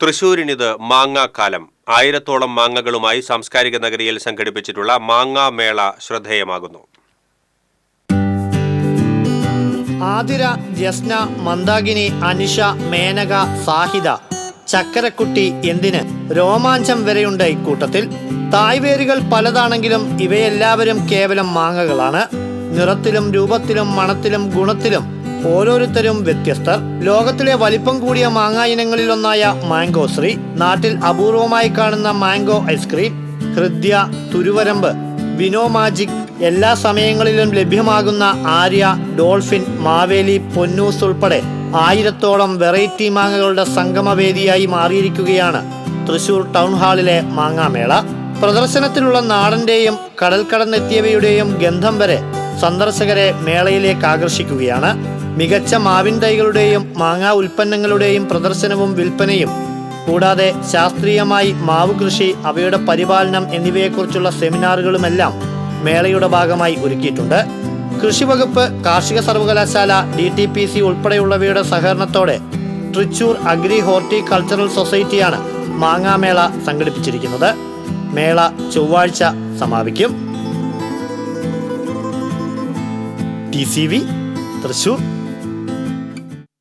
തൃശൂരിനിത് മാങ്ങാക്കാലം. ആയിരത്തോളം മാങ്ങകളുമായി സാംസ്കാരിക നഗരിയിൽ സംഘടിപ്പിച്ചിട്ടുള്ള മാങ്ങാ മേള ശ്രദ്ധേയമാകുന്നു. ആതിര ജസ്ന മന്ദാകിനി അനിഷ മേനക സാഹിത ചക്കരക്കുട്ടി എന്തിന് രോമാഞ്ചം വരെയുണ്ട് ഇക്കൂട്ടത്തിൽ. തായ്വേരുകൾ പലതാണെങ്കിലും ഇവയെല്ലാവരും കേവലം മാങ്ങകളാണ്. നിറത്തിലും രൂപത്തിലും മണത്തിലും ഗുണത്തിലും ഓരോരുത്തരും വ്യത്യസ്തർ ലോകത്തിലെ വലിപ്പം കൂടിയ മാങ്ങാ ഇനങ്ങളിലൊന്നായ മാംഗോ ശ്രീ. നാട്ടിൽ അപൂർവമായി കാണുന്ന മാംഗോ ഐസ്ക്രീം ഹൃദ്യ തുരുവരമ്പ് വിനോ മാജിക് എല്ലാ സമയങ്ങളിലും ലഭ്യമാകുന്ന ആര്യ ഡോൾഫിൻ മാവേലി പൊന്നൂസ് ഉൾപ്പെടെ ആയിരത്തോളം വെറൈറ്റി മാങ്ങകളുടെ സംഗമവേദിയായി മാറിയിരിക്കുകയാണ് തൃശൂർ ടൗൺ ഹാളിലെ മാങ്ങാമേള. പ്രദർശനത്തിലുള്ള നാടന്റെയും കടൽ കടന്നെത്തിയവയുടെയും ഗന്ധം വരെ സന്ദർശകരെ മേളയിലേക്ക് ആകർഷിക്കുകയാണ്. മികച്ച മാവിൻ തൈകളുടെയും മാങ്ങാ ഉൽപ്പന്നങ്ങളുടെയും പ്രദർശനവും വിൽപ്പനയും കൂടാതെ ശാസ്ത്രീയമായി മാവ് കൃഷി അവയുടെ പരിപാലനം എന്നിവയെക്കുറിച്ചുള്ള സെമിനാറുകളുമെല്ലാം മേളയുടെ ഭാഗമായി ഒരുക്കിയിട്ടുണ്ട്. കൃഷി വകുപ്പ് കാർഷിക സർവകലാശാല ഡി ടി പി സി ഉൾപ്പെടെയുള്ളവയുടെ സഹകരണത്തോടെ തൃച്ചൂർ അഗ്രി ഹോർട്ടികൾച്ചറൽ സൊസൈറ്റിയാണ് മാങ്ങാമേള സംഘടിപ്പിച്ചിരിക്കുന്നത്. മേള ചൊവ്വാഴ്ച സമാപിക്കും. T C V Thrissur.